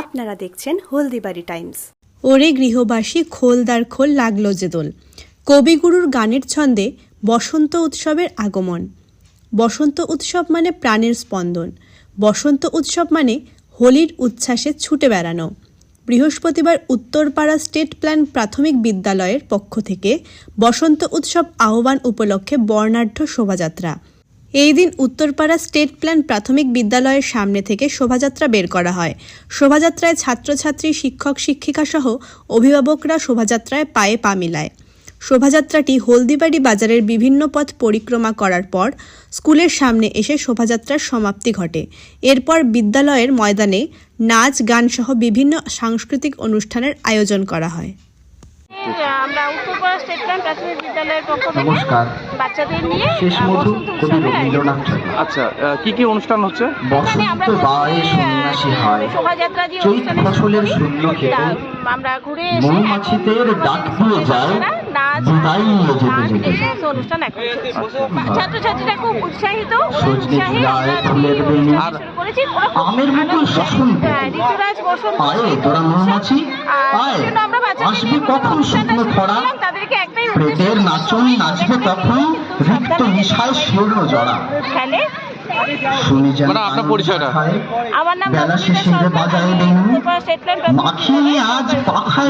আপনারা দেখছেন হলদিবাড়ি টাইমস। ওরে গৃহবাসী, খোলদার খোল লাগল যে দোল। কবিগুরুর গানের ছন্দে বসন্ত উৎসবের আগমন। বসন্ত উৎসব মানে প্রাণের স্পন্দন। বসন্ত উৎসব মানে হোলির উচ্ছ্বাসে ছুটে বেড়ানো। বৃহস্পতিবার উত্তরপাড়া স্টেট প্ল্যান প্রাথমিক বিদ্যালয়ের পক্ষ থেকে বসন্ত উৎসব আহ্বান উপলক্ষে বর্ণাঢ্য শোভাযাত্রা। এই দিন উত্তরপাড়া স্টেট প্ল্যান প্রাথমিক বিদ্যালয়ের সামনে থেকে শোভাযাত্রা বের করা হয়। শোভাযাত্রায় ছাত্রছাত্রী, শিক্ষক, শিক্ষিকা সহ অভিভাবকরা শোভাযাত্রায় পায়ে পা মিলায়। শোভাযাত্রাটি হলদিবাড়ি বাজারের বিভিন্ন পথ পরিক্রমা করার পর স্কুলের সামনে এসে শোভাযাত্রার সমাপ্তি ঘটে। এরপর বিদ্যালয়ের ময়দানে নাচ, গান সহ বিভিন্ন সাংস্কৃতিক অনুষ্ঠানের আয়োজন করা হয়। আমরা উত্তরপাড়া স্টেট ব্যাংক প্রাথমিক বিদ্যালয়ের পক্ষ থেকে নমস্কার বাচ্চাদের নিয়ে শেষ মধু বসন্ত কবি উৎসবের আয়োজন রবীন্দ্রনাথ ঠাকুর আচ্ছা আহ, কি কি অনুষ্ঠান হচ্ছে আমরা বসন্ত বায়ে সন্ন্যাসী হয় শোভাযাত্রা দিয়ে চৈত অনুষ্ঠানের ফসলের শূন্য খেতে আমরা ঘুরে এসে মৌমাছিদের ডাক দিয়ে যায় নাচ বিদায় নিয়ে যেতে গান, যেতে। এই অনুষ্ঠান এখন চলছে। আচ্ছা। ছাত্রছাত্রীরা খুব উৎসাহিত সজনে উৎসাহে আমরা ফুলের এই বেণী। অনুষ্ঠানটি শুরু করেছি। ওরা খুব আমের মুকুল আনন্দ- বসন্ত। হ্যাঁ, ঋতুরাজ বসন্ত আয়ে তোরা মৌমাছি আয় আসবে তখন কখন শুকনো খরা প্রেতের নাচন নাচবে তখন রিক্ত নিশায় শীর্ণ জড়া শুনি যেন আপনার পরিচয়টা? আমার নাম বেলা শেষে বাজায় আমি বেনু মাখিয়ে আজ পাখায়